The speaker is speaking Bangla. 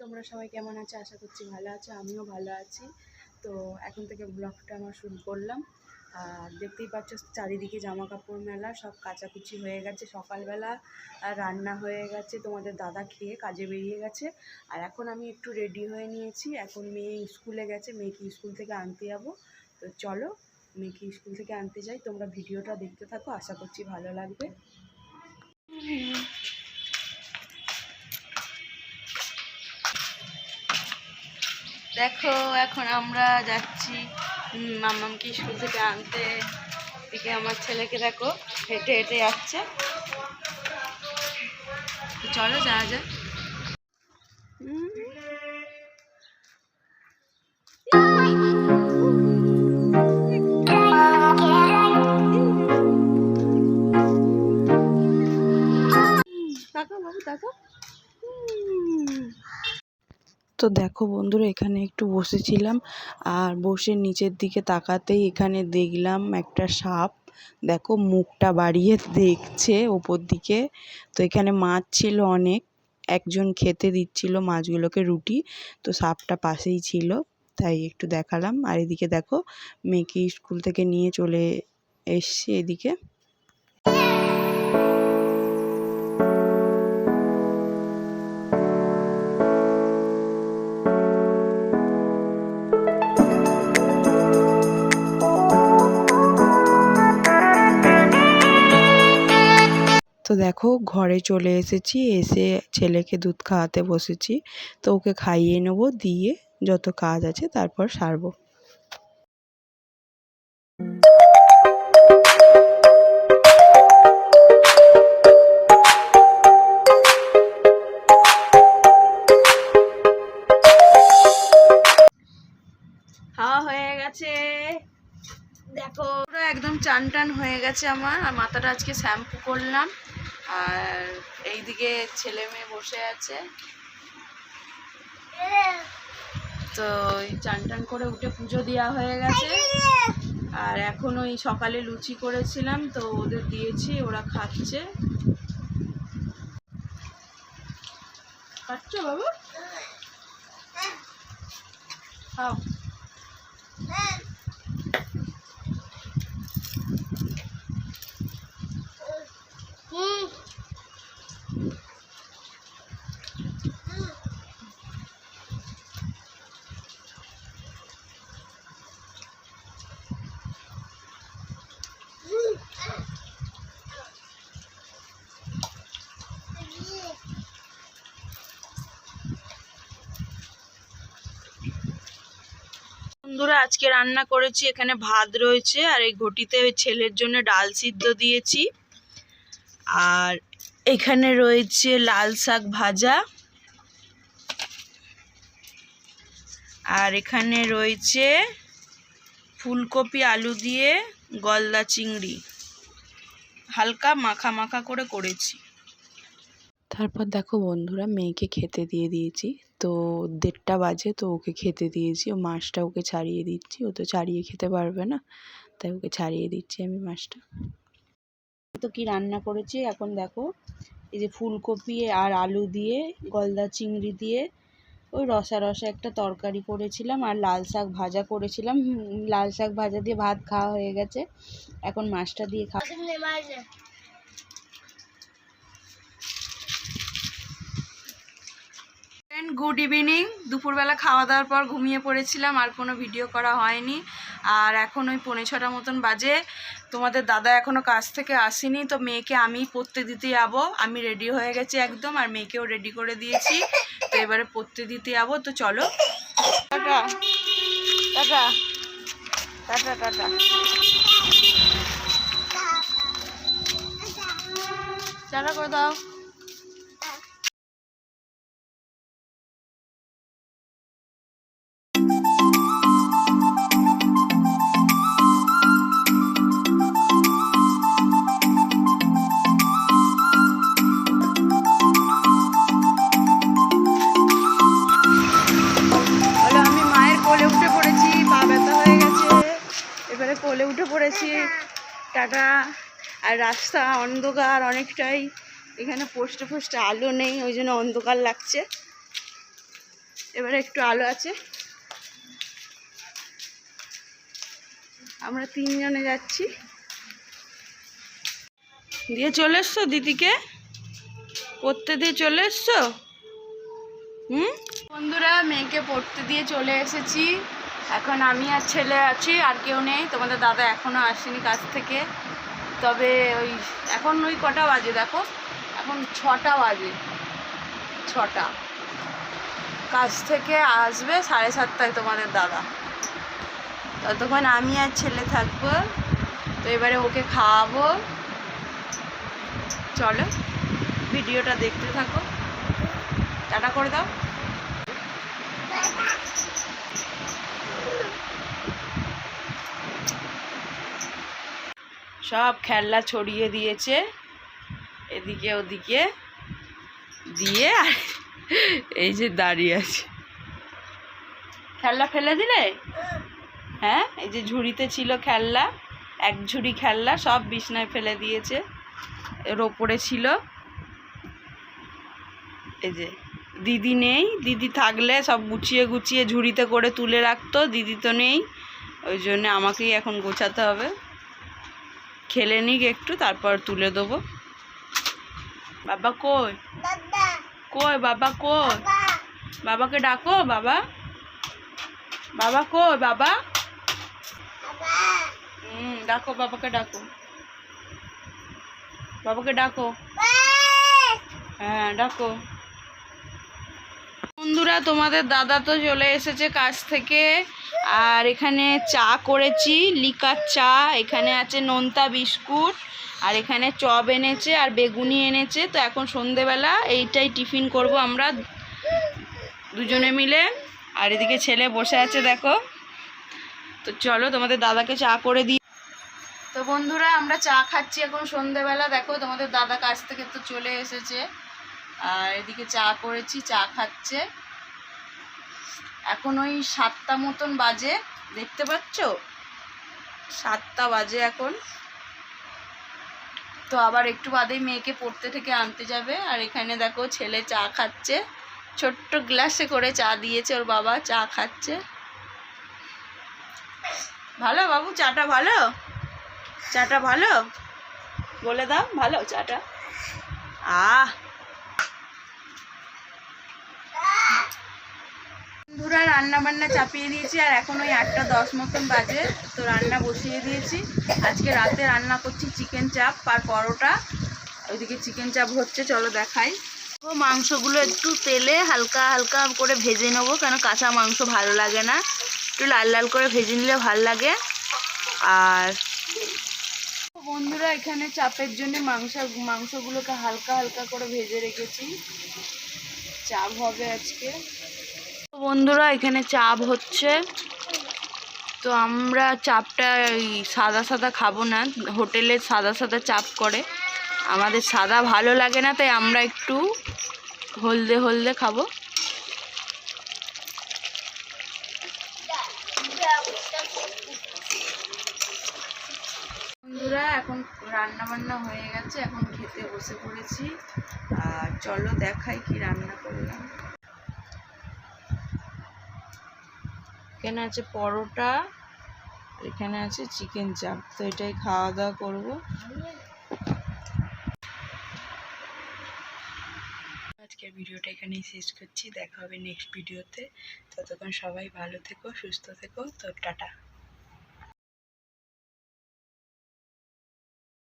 তোমরা সবাই কেমন আছো? আশা করছি ভালো আছো, আমিও ভালো আছি। তো এখন থেকে ব্লগটা আমার শুরু করলাম। আর দেখতেই পাচ্ছ, চারিদিকে জামা কাপড় মেলা, সব কাচাকুচি হয়ে গেছে। সকালবেলা রান্না হয়ে গেছে, তোমাদের দাদা খেয়ে কাজে বেরিয়ে গেছে। আর এখন আমি একটু রেডি হয়ে নিয়েছি। এখন মেয়ে স্কুলে গেছে, মেয়েকে স্কুল থেকে আনতে যাব। তো চলো, মেয়েকে স্কুল থেকে আনতে যাই। তোমরা ভিডিওটা দেখতে থাকো, আশা করছি ভালো লাগবে। দেখো এখন আমরা যাচ্ছি উম, মাম্মামকে স্কুল থেকে আনতে। দিকে আমার ছেলেকে দেখো হেঁটে হেঁটে যাচ্ছে। চলো যাওয়া যায় বাবু উম। তো দেখো বন্ধুরা, এখানে একটু বসেছিলাম আর বসে নিচের দিকে তাকাতেই এখানে দেখলাম একটা সাপ। দেখো মুখটা বাড়িয়ে দেখছে ওপর দিকে। তো এখানে মাছ ছিল অনেক, একজন খেতে দিচ্ছিল মাছগুলোকে রুটি, তো সাপটা পাশেই ছিল, তাই একটু দেখালাম। আর এদিকে দেখো মেয়েকে স্কুল থেকে নিয়ে চলে এসছে এদিকে। ঘরে চলে এসেছি, এসে ছেলেকে দুধ খাওয়াতে বসেছি। তো ওকে খাইয়ে নেব, দিয়ে যত কাজ আছে তারপর সারবো। হয়ে গেছে। দেখো একদম চান টান হয়ে গেছে আমার। আর মাথাটা আজকে শ্যাম্পু করলাম। আর এইদিকে ছেলে মেয়ে বসে আছে। তো চান টান করে উঠে পুজো দেওয়া হয়ে গেছে। আর এখন ওই সকালে লুচি করেছিলাম, তো ওদের দিয়েছি, ওরা খাচ্ছে। খাচ্ছ বাবু? খাও বন্ধুরা আজকে রান্না করেছি, এখানে ভাত রয়েছে আর এই ঘটিতে ছেলের জন্য ডাল সিদ্ধ দিয়েছি। আর এখানে রয়েছে লাল শাক ভাজা। আর এখানে রয়েছে ফুলকপি, আলু দিয়ে গলদা চিংড়ি। হালকা মাখা মাখা করে করেছি। তারপর দেখো বন্ধুরা, মেয়েকে খেতে দিয়ে দিয়েছি। তো দেড়টা বাজে তো ওকে খেতে দিয়েছি। ও মাছটা ওকে ছাড়িয়ে দিচ্ছি। ও তো ছাড়িয়ে খেতে পারবে না। তাই ওকে ছাড়িয়ে দিচ্ছি আমি মাছটা। তো কি রান্না করেছি? এখন দেখো, এই যে ফুলকপি আর আলু দিয়ে, গলদা চিংড়ি দিয়ে, ওই রসা রসা একটা তরকারি করেছিলাম আর লাল শাক ভাজা করেছিলাম। লাল শাক ভাজা দিয়ে ভাত খাওয়া হয়ে গেছে। এখন মাছটা দিয়ে খাওয়া গুড ইভিনিং দুপুরবেলা খাওয়া দাওয়ার পর ঘুমিয়ে পড়েছিলাম, আর কোনো ভিডিও করা হয়নি। আর এখন ওই পৌনে ছটা মতন বাজে। তোমাদের দাদা এখনও কাজ থেকে আসেনি, তো মেয়েকে আমি পড়তে দিতে যাব। আমি রেডি হয়ে গেছি একদম, আর মেয়েকেও রেডি করে দিয়েছি। তো এবারে পড়তে দিতে যাব, তো চলো। টাটা। টাটা। করে দাও। পড়েছি টাটা আর রাস্তা অন্ধকার অনেকটাই। এখানে পোস্টে পোস্টে আলো নেই, ওই জন্য অন্ধকার লাগছে। এবারে একটু আলো আছে। আমরা তিনজনে যাচ্ছি। দিয়ে চলে এসছো দিদিকে? পড়তে দিয়ে চলে এসছো? হুম? বন্ধুরা, মেয়েকে পড়তে দিয়ে চলে এসেছি। এখন আমি আর ছেলে আছি, আর কেউ নেই। তোমাদের দাদা এখনও আসেনি কাছ থেকে। তবে ওই এখন ওই কটা বাজে দেখো। এখন ছটা বাজে। ছটা। কাজ থেকে আসবে সাড়ে সাতটায় তোমাদের দাদা। ততক্ষণ আমি আর ছেলে থাকব। তো এবারে ওকে খাওয়াবো। চলো, ভিডিওটা দেখতে থাকো। টাটা করে দাও। সব খেলনা ছড়িয়ে দিয়েছে। এদিকে ওদিকে দিয়ে আর এই যে দাঁড়িয়ে আছে। খেলনা ফেলে দিলে? হ্যাঁ এই যে ঝুড়িতে ছিল খেলনা, এক ঝুড়ি খেলনা, সব বিছনায় ফেলে দিয়েছে। এর ওপরে ছিল এই যে দিদি নেই, দিদি থাকলে সব গুছিয়ে গুছিয়ে ঝুড়িতে করে তুলে রাখতো, দিদি তো নেই। ওই জন্য আমাকেই এখন গোছাতে হবে। খেলে নিক একটু তারপর তুলে দেবো। বাবা কই? কই বাবা কই? বাবাকে ডাকো বাবা। বাবা কই বাবা? হুম ডাকো বাবাকে ডাকো। বাবাকে ডাকো। হ্যাঁ ডাকো। বন্ধুরা, তোমাদের দাদা তো চলে এসেছে কাজ থেকে। আর এখানে চা করেছি, লিকার চা, এখানে আছে নোনতা বিস্কুট, আর এখানে চপ এনেছে আর বেগুনি এনেছে। তো এখন সন্ধেবেলা, এইটাই টিফিন করব আমরা দুজনে মিলে। আর এদিকে ছেলে বসে আছে, দেখো। তো চলো, তোমাদের দাদাকে চা করে দিই। তো বন্ধুরা, আমরা চা খাচ্ছি এখন সন্ধেবেলা। দেখো, তোমাদের দাদা কাছ থেকে তো চলে এসেছে। আর এদিকে চা করেছি, চা খাচ্ছে। এখন ওই সাতটা মতন বাজে, দেখতে পাচ্ছ? সাতটা বাজে এখন। তো আবার একটু বাদেই মেয়েকে পড়তে থেকে আনতে যাবে। আর এখানে দেখো ছেলে চা খাচ্ছে। ছোট্ট গ্লাসে করে চা দিয়েছে ওর বাবা, চা খাচ্ছে। ভালো বাবু, চাটা ভালো? চাটা ভালো? বলে দাও, ভালো চাটা? আহ বন্ধুরা রান্না বান্না চাপিয়ে দিয়েছি আর এখন ওই আটটা দশ মতন বাজে, তো রান্না বসিয়ে দিয়েছি। আজকে রাতে রান্না করছি চিকেন চাপ আর পরোটা। ওইদিকে চিকেন চাপ হচ্ছে, চলো দেখাই। ও, মাংসগুলো একটু তেলে হালকা হালকা করে ভেজে নেব, কেন কাঁচা মাংস ভালো লাগে না। একটু লাল লাল করে ভেজে নিলে ভালো লাগে। আর বন্ধুরা, এখানে চাপের জন্য মাংস, মাংসগুলোকে হালকা হালকা করে ভেজে রেখেছি। চাপ হবে আজকে। বন্ধুরা, এখানে চাপ হচ্ছে। তো আমরা চাপটা সাদা সাদা খাব না। হোটেলে সাদা সাদা চাপ করে। আমাদের সাদা ভালো লাগে না, তাই আমরা একটু হলদে হলদে খাব। বন্ধুরা, এখন রান্না বান্না হয়ে গেছে। এখন খেতে বসে পড়েছি। আর চলো দেখাই কি রান্না করলাম। এখানে আছে পরোটা, এখানে আছে চিকেন চাপ তো এটাই খাওয়া দাওয়া করব। আজকের ভিডিওটা এখানেই শেষ করছি। দেখা হবে নেক্সট ভিডিওতে ততক্ষণ সবাই ভালো থেকো, সুস্থ থেকো। তো টাটা।